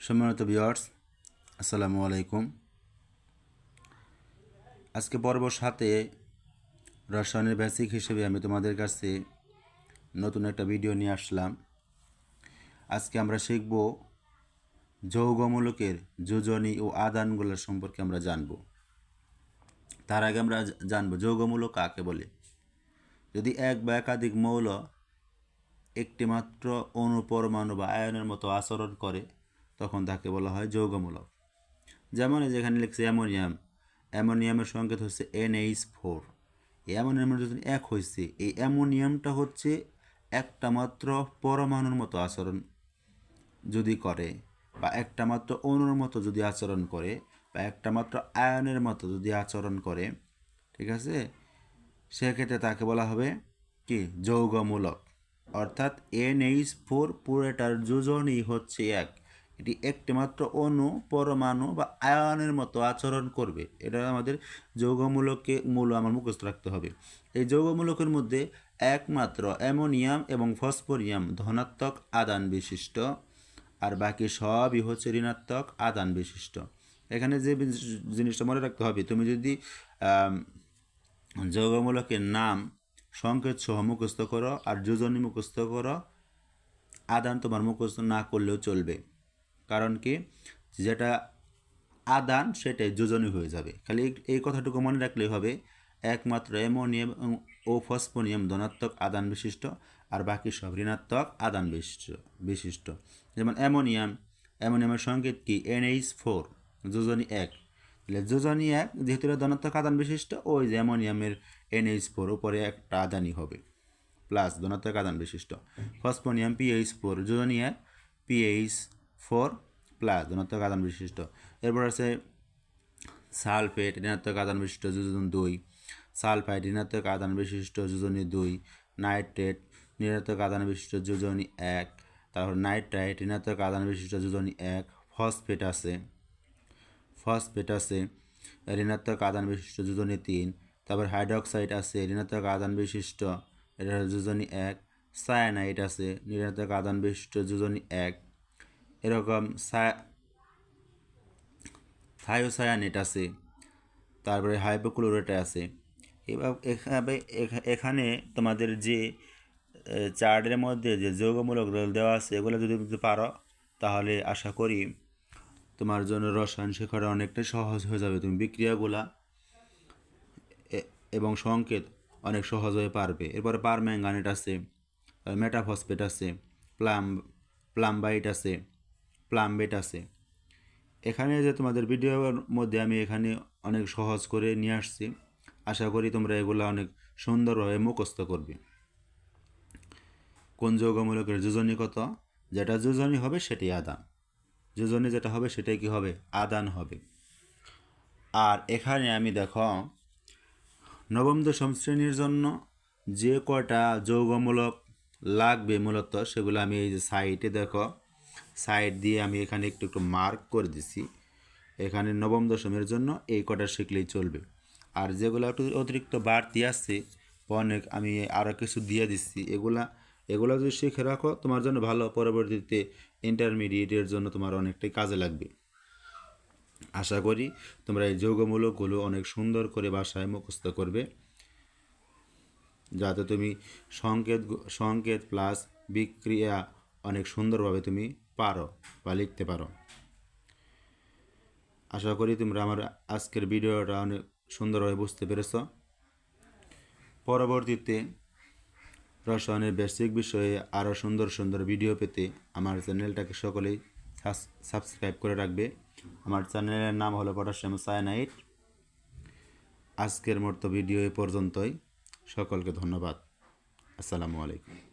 সম্মানিত বিয়ার্স আসসালামু আলাইকুম। আজকে পর্ব সাথে রসায়নের বেসিক হিসেবে আমি তোমাদের কাছে নতুন একটা ভিডিও নিয়ে আসলাম। আজকে আমরা শিখব যৌগমূলকের যোজনী ও আদানগুলোর সম্পর্কে আমরা জানব। তার আগে আমরা জানব যৌগমূলক কাকে বলে। যদি এক বা একাধিক মৌল একটিমাত্র অনুপরমাণু বা আয়নের মতো আচরণ করে তখন তাকে বলা হয় যৌগমূলক। যেমন যেখানে লিখছে অ্যামোনিয়াম। অ্যামোনিয়ামের সংকেত হচ্ছে এনএইচ ফোর। এই অ্যামোনিয়ামের যদি এক হয়েছে এই অ্যামোনিয়ামটা হচ্ছে একটা মাত্র পরমাণুর মতো আচরণ যদি করে, বা একটা মাত্র অণুর মতো যদি আচরণ করে, বা একটা মাত্র আয়নের মতো যদি আচরণ করে, ঠিক আছে? সেক্ষেত্রে তাকে বলা হবে কি? যৌগমূলক। অর্থাৎ এনএইচ ফোর পুরোটার যোজনই হচ্ছে এক। এটি একটিমাত্র অণু, পরমাণু বা আয়নের মতো আচরণ করবে। এটা আমাদের যৌগমূলককে মূল আমার মুখস্থ রাখতে হবে। এই যৌগমূলকের মধ্যে একমাত্র অ্যামোনিয়াম এবং ফসফোরিয়াম ধনাত্মক আদান বিশিষ্ট, আর বাকি সবই হচ্ছে ঋণাত্মক আদান বিশিষ্ট। এখানে যে জিনিসটা মনে রাখতে হবে, তুমি যদি যৌগমূলকের নাম সংকেত সহ মুখস্থ করো আর যোজনী মুখস্থ করো, আদান তোমার মুখস্থ না করলেও চলবে। কারণ কি? যেটা আদান সেটাই যোজনী হয়ে যাবে। খালি এই কথাটুকু মনে রাখলেই হবে, একমাত্র অ্যামোনিয়াম ও ফসফোনিয়াম ধনাত্মক আদান বিশিষ্ট আর বাকি সব ঋণাত্মক আদান বিশিষ্ট বিশিষ্ট। যেমন অ্যামোনিয়াম, অ্যামোনিয়ামের সংকেত কি? এনএইচ ফোর, যোজনী এক। তাহলে যোজনী এক যেহেতু ধনাত্মক আদান বিশিষ্ট, ওই যে অ্যামোনিয়ামের এনএইচ ফোর উপরে একটা আদানই হবে। প্লাস ধনাত্মক আদান বিশিষ্ট। ফসফোনিয়াম, পিএইচ ফোর, যোজনী এক, পিএইচ ফোর প্লাস ধনাত্মক আদান বিশিষ্ট। এরপর আছে সালফেট, ঋণাত্মক আদান বিশিষ্ট যোজন দুই সালফাইড ঋণাত্মক আদান বিশিষ্ট যোজনী দুই, নাইট্রেট, ঋণাত্মক আদান বিশিষ্ট যোজনী এক, তারপর নাইট্রাইট, ঋণাত্মক আদান বিশিষ্ট যোজনী এক, ফসফেট আছে ফসফেট আছে, ঋণাত্মক আদান বিশিষ্ট যোজনী তিন, তারপর হাইড্রক্সাইড আছে, ঋণাত্মক আদান বিশিষ্ট, এটা যোজনী এক, সায়ানাইট আছে, ঋণাত্মক আদান বিশিষ্ট যোজনী এক এরকম থায়োসায়ানেট আছে, তারপরে হাইপোক্লোরেট আছে। এভাবে এখানে তোমাদের যে চার্টের মধ্যে যে যৌগমূলক দেওয়া আছে, এগুলো যদি তুমি পারো, তাহলে আশা করি তোমার জন্য রসায়ন শেখাটা অনেকটা সহজ হয়ে যাবে। তুমি বিক্রিয়াগুলা এবং সংকেত অনেক সহজ হয়ে পারবে। এরপরে পারম্যাঙ্গানেট আছে, মেটাফসফেট আছে, প্লাম, প্লাম্বাইট আছে প্লামবেট আছে। এখানে যে তোমাদের ভিডিওর মধ্যে আমি এখানে অনেক সহজ করে নিয়ে আসছি। আশা করি তোমরা এগুলো অনেক সুন্দরভাবে মুখস্থ করবে। কোন যৌগমূলকের যোজনী কত? যেটা যোজনী হবে সেটাই আদান। যোজনী যেটা হবে সেটাই কি হবে? আদান হবে। আর এখানে আমি দেখো, নবম দশম শ্রেণির জন্য যে কটা যৌগমূলক লাগবে মূলত সেগুলো আমি এই যে সাইটে দেখো। সাইড দিয়ে আমি এখানে একটু একটু মার্ক করে দিছি। এখানে নবম দশমের জন্য এই কটা শিখলেই চলবে। আর যেগুলো একটু অতিরিক্ত বাড়তি আসছে অনেক আমি আরও কিছু দিয়ে দিচ্ছি এগুলা, এগুলো যদি শিখে রাখো, তোমার জন্য ভালো। পরবর্তীতে ইন্টারমিডিয়েটের জন্য তোমার অনেকটাই কাজে লাগবে। আশা করি তোমরা এই যৌগমূলকগুলো অনেক সুন্দর করে বাসায় মুখস্থ করবে। যাতে তুমি সংকেত সংকেত প্লাস বিক্রিয়া অনেক সুন্দরভাবে তুমি পারো বা লিখতে পারো। আশা করি তোমরা আমার আজকের ভিডিওটা অনেক সুন্দরভাবে বুঝতে পেরেছ। পরবর্তীতে রসায়নের বেসিক বিষয়ে আরও সুন্দর সুন্দর ভিডিও পেতে আমার চ্যানেলটাকে সকলেই সাবস্ক্রাইব করে রাখবে। আমার চ্যানেলের নাম হলো পটাশিয়াম সায়ানাইট আজকের মতো ভিডিও এ পর্যন্তই। সকলকে ধন্যবাদ। আসসালামু আলাইকুম।